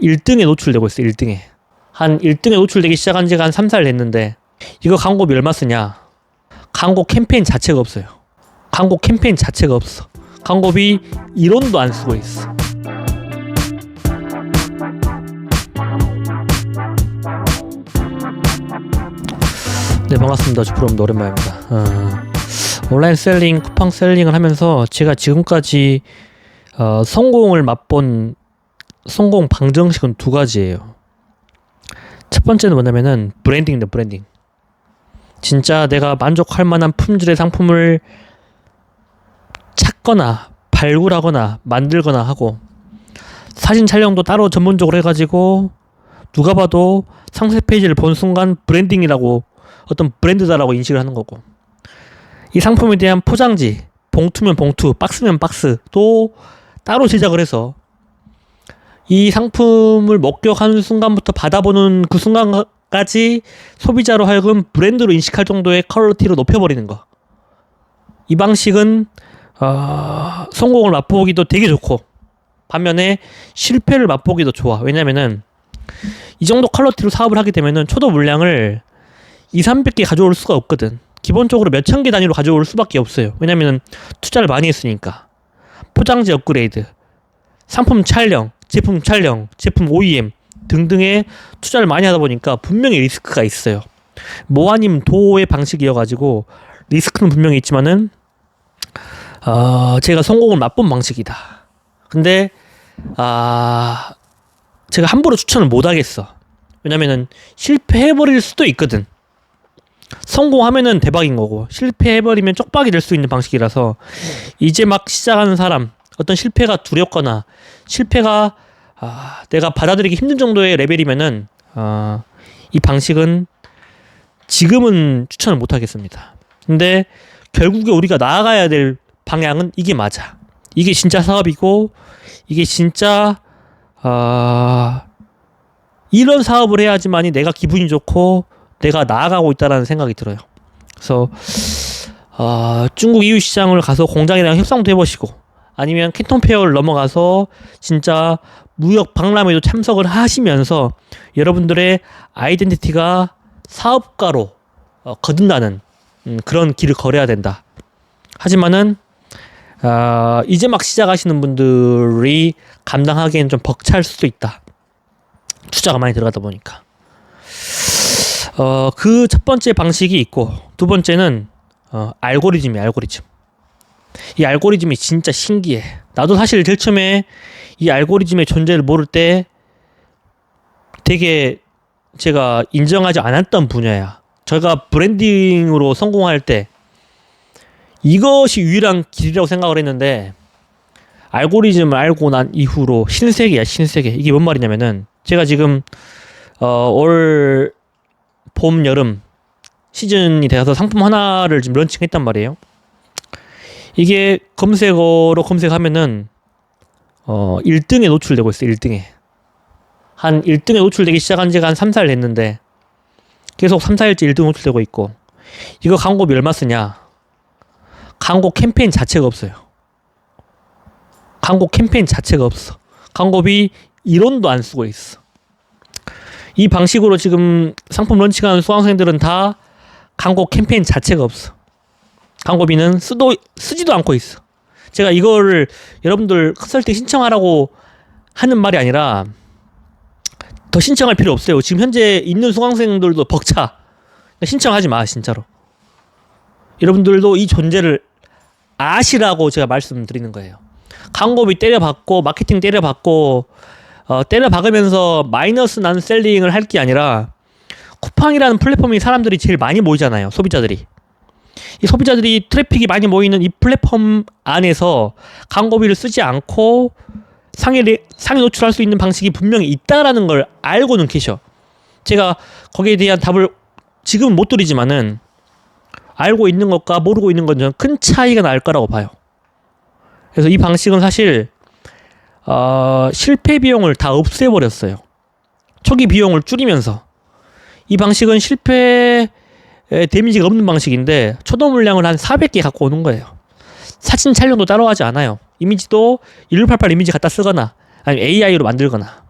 1등에 노출되고 있어 1등에. 한 1등에 노출되기 시작한 지가 한 3, 4일 됐는데 이거 광고비 얼마 쓰냐? 광고 캠페인 자체가 없어요. 광고 캠페인 자체가 없어. 광고비 1원도 안 쓰고 있어. 네 반갑습니다. 주프롬 오랜만입니다. 어, 온라인 셀링 쿠팡 셀링을 하면서 제가 지금까지 어, 성공을 맛본 성공 방정식은 두 가지예요. 첫 번째는 뭐냐면은 브랜딩입니다 브랜딩. 진짜 내가 만족할 만한 품질의 상품을 찾거나 발굴하거나 만들거나 하고 사진 촬영도 따로 전문적으로 해가지고 누가 봐도 상세 페이지를 본 순간 브랜딩이라고 어떤 브랜드다라고 인식을 하는 거고. 이 상품에 대한 포장지 봉투면 봉투 박스면 박스도 따로 제작을 해서 이 상품을 목격하는 순간부터 받아보는 그 순간까지 소비자로 하여금 브랜드로 인식할 정도의 퀄리티로 높여버리는 거. 이 방식은 어, 성공을 맛보기도 되게 좋고 반면에 실패를 맛보기도 좋아. 왜냐면은 이 정도 퀄리티로 사업을 하게 되면은 초도 물량을 2, 300개 가져올 수가 없거든. 기본적으로 몇 천 개 단위로 가져올 수밖에 없어요. 왜냐면은 투자를 많이 했으니까. 포장지 업그레이드, 상품 촬영, 제품 촬영, 제품 OEM 등등의 투자를 많이 하다 보니까 분명히 리스크가 있어요. 뭐 아님 도의 방식이어가지고 리스크는 분명히 있지만은 어, 제가 성공을 맛본 방식이다. 근데 아 제가 함부로 추천을 못 하겠어. 왜냐면은 실패해버릴 수도 있거든. 성공하면은 대박인 거고 실패해버리면 쪽박이 될 수 있는 방식이라서 이제 막 시작하는 사람 어떤 실패가 두렵거나 실패가 아, 내가 받아들이기 힘든 정도의 레벨이면은 아, 이 방식은 지금은 추천을 못 하겠습니다. 근데 결국에 우리가 나아가야 될 방향은 이게 맞아. 이게 진짜 사업이고 이게 진짜 아, 이런 사업을 해야지만이 내가 기분이 좋고 내가 나아가고 있다라는 생각이 들어요. 그래서 어, 중국 이유 시장을 가서 공장이랑 협상도 해보시고 아니면 캔톤 페어를 넘어가서 진짜 무역 박람회도 참석을 하시면서 여러분들의 아이덴티티가 사업가로 어, 거듭나는 음, 그런 길을 걸어야 된다. 하지만은 어, 이제 막 시작하시는 분들이 감당하기엔 좀 벅찰 수도 있다. 투자가 많이 들어가다 보니까. 어, 그 첫 번째 방식이 있고 두 번째는 어, 알고리즘이 알고리즘. 이 알고리즘이 진짜 신기해. 나도 사실 제일 처음에 이 알고리즘의 존재를 모를 때 되게 제가 인정하지 않았던 분야야. 제가 브랜딩으로 성공할 때 이것이 유일한 길이라고 생각을 했는데 알고리즘을 알고 난 이후로 신세계야 신세계. 이게 뭔 말이냐면은 제가 지금 어, 올 봄, 여름 시즌이 되어서 상품 하나를 지금 런칭했단 말이에요. 이게 검색어로 검색하면은 어 1등에 노출되고 있어 1등에. 한 1등에 노출되기 시작한 지가 한 3, 4일 됐는데 계속 3, 4일째 1등 노출되고 있고 이거 광고비 얼마 쓰냐? 광고 캠페인 자체가 없어요. 광고 캠페인 자체가 없어. 광고비 1원도 안 쓰고 있어. 이 방식으로 지금 상품 런칭하는 수강생들은 다 광고 캠페인 자체가 없어. 광고비는 쓰도 쓰지도 않고 있어. 제가 이거를 여러분들 컨설팅 신청하라고 하는 말이 아니라 더 신청할 필요 없어요. 지금 현재 있는 수강생들도 벅차. 신청하지 마, 진짜로. 여러분들도 이 존재를 아시라고 제가 말씀드리는 거예요. 광고비 때려받고 마케팅 때려받고 어, 때려 박으면서 마이너스 나는 셀링을 할 게 아니라 쿠팡이라는 플랫폼이 사람들이 제일 많이 모이잖아요. 소비자들이. 이 소비자들이 트래픽이 많이 모이는 이 플랫폼 안에서 광고비를 쓰지 않고 상위, 상위 노출할 수 있는 방식이 분명히 있다라는 걸 알고는 계셔. 제가 거기에 대한 답을 지금 못 드리지만은 알고 있는 것과 모르고 있는 건큰 차이가 날 거라고 봐요. 그래서 이 방식은 사실 어, 실패 비용을 다 없애버렸어요. 초기 비용을 줄이면서 이 방식은 실패 데미지가 없는 방식인데 초도 물량을 한 400개 갖고 오는 거예요. 사진 촬영도 따로 하지 않아요. 이미지도 1688 이미지 갖다 쓰거나 아니면 AI로 만들거나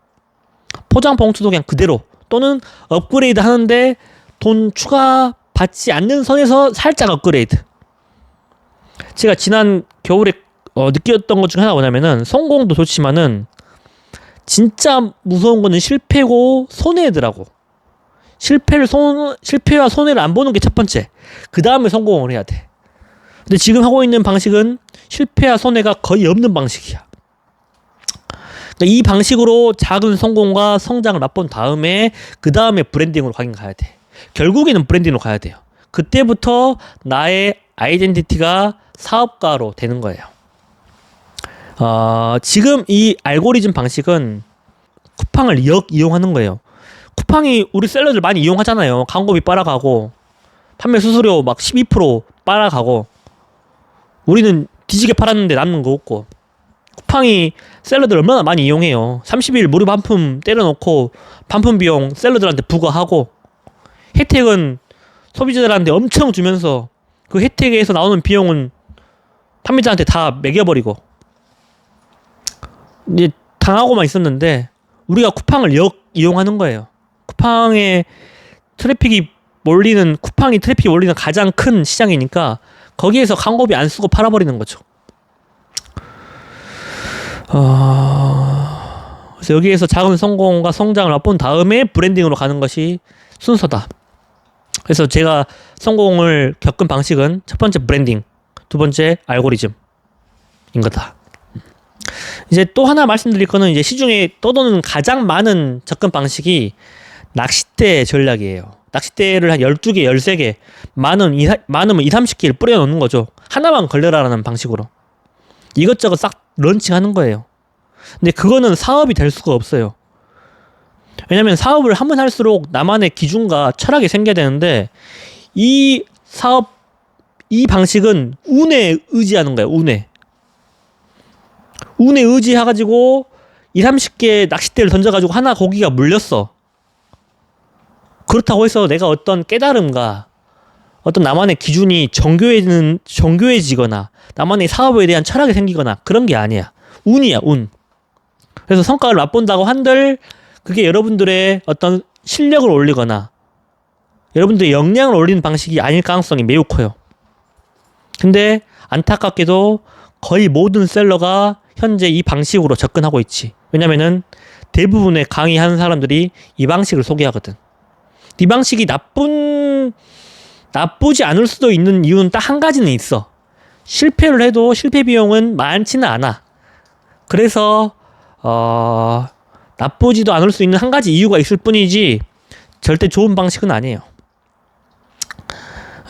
포장 봉투도 그냥 그대로 또는 업그레이드 하는데 돈 추가 받지 않는 선에서 살짝 업그레이드. 제가 지난 겨울에 어, 느꼈던 것 중 하나가 뭐냐면은 성공도 좋지만은 진짜 무서운 거는 실패고 손해더라고. 실패를 손 실패와 손해를 안 보는 게 첫 번째. 그 다음에 성공을 해야 돼. 근데 지금 하고 있는 방식은 실패와 손해가 거의 없는 방식이야. 그러니까 이 방식으로 작은 성공과 성장을 맛본 다음에 그 다음에 브랜딩으로 가긴 가야 돼. 결국에는 브랜딩으로 가야 돼요. 그때부터 나의 아이덴티티가 사업가로 되는 거예요. 어, 지금 이 알고리즘 방식은 쿠팡을 역 이용하는 거예요. 쿠팡이 우리 셀러들 많이 이용하잖아요. 광고비 빨아가고 판매 수수료 막 12% 빨아가고 우리는 뒤지게 팔았는데 남는 거 없고 쿠팡이 셀러들 얼마나 많이 이용해요. 30일 무료 반품 때려놓고 반품 비용 셀러들한테 부과하고 혜택은 소비자들한테 엄청 주면서 그 혜택에서 나오는 비용은 판매자한테 다 매겨버리고 이제 당하고만 있었는데 우리가 쿠팡을 역 이용하는 거예요. 쿠팡에 트래픽이 몰리는 쿠팡이 트래픽이 몰리는 가장 큰 시장이니까 거기에서 광고비 안 쓰고 팔아버리는 거죠. 어... 그래서 여기에서 작은 성공과 성장을 맛본 다음에 브랜딩으로 가는 것이 순서다. 그래서 제가 성공을 겪은 방식은 첫 번째 브랜딩, 두 번째 알고리즘인 거다. 이제 또 하나 말씀드릴 거는 이제 시중에 떠도는 가장 많은 접근 방식이 낚싯대 전략이에요. 낚싯대를 한 12개, 13개, 많은, 많으면 2, 30개를 뿌려놓는 거죠. 하나만 걸려라라는 방식으로. 이것저것 싹 런칭하는 거예요. 근데 그거는 사업이 될 수가 없어요. 왜냐면 사업을 하면 할수록 나만의 기준과 철학이 생겨야 되는데 이 사업, 이 방식은 운에 의지하는 거예요. 운에. 운에 의지해가지고 2, 30개 낚싯대를 던져가지고 하나 고기가 물렸어. 그렇다고 해서 내가 어떤 깨달음과 어떤 나만의 기준이 정교해지는 정교해지거나 나만의 사업에 대한 철학이 생기거나 그런 게 아니야. 운이야, 운. 그래서 성과를 맛본다고 한들 그게 여러분들의 어떤 실력을 올리거나 여러분들의 역량을 올리는 방식이 아닐 가능성이 매우 커요. 근데 안타깝게도 거의 모든 셀러가 현재 이 방식으로 접근하고 있지. 왜냐면은 대부분의 강의하는 사람들이 이 방식을 소개하거든. 이 방식이 나쁜 나쁘지 않을 수도 있는 이유는 딱 한 가지는 있어. 실패를 해도 실패 비용은 많지는 않아. 그래서 어 나쁘지도 않을 수 있는 한 가지 이유가 있을 뿐이지 절대 좋은 방식은 아니에요.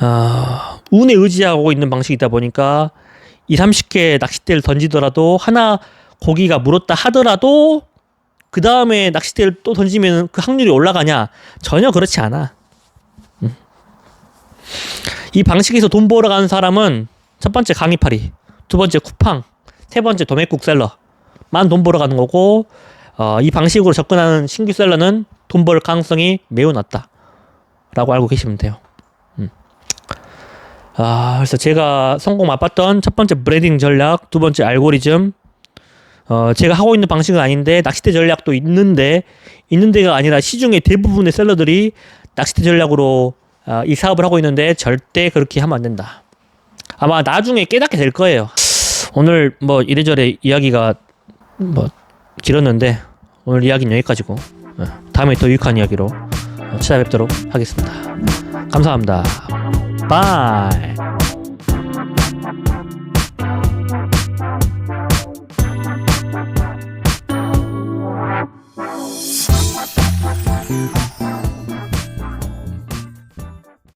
어, 운에 의지하고 있는 방식이다 보니까 2, 30개 낚싯대를 던지더라도 하나 고기가 물었다 하더라도 그 다음에 낚싯대를 또 던지면 그 확률이 올라가냐? 전혀 그렇지 않아. 음. 이 방식에서 돈 벌어가는 사람은 첫 번째 강의파리, 두 번째 쿠팡, 세 번째 도매국 셀러만 돈 벌어가는 거고 어, 이 방식으로 접근하는 신규 셀러는 돈 벌 가능성이 매우 낮다. 라고 알고 계시면 돼요. 음. 아, 그래서 제가 성공 맛봤던 첫 번째 브랜딩 전략, 두 번째 알고리즘, 어, 제가 하고 있는 방식은 아닌데 낚싯대 전략도 있는데 있는 데가 아니라 시중의 대부분의 셀러들이 낚싯대 전략으로 어, 이 사업을 하고 있는데 절대 그렇게 하면 안 된다. 아마 나중에 깨닫게 될 거예요. 오늘 뭐 이래저래 이야기가 뭐 길었는데 오늘 이야기는 여기까지고 어, 다음에 더 유익한 이야기로 어, 찾아뵙도록 하겠습니다. 감사합니다. 바이.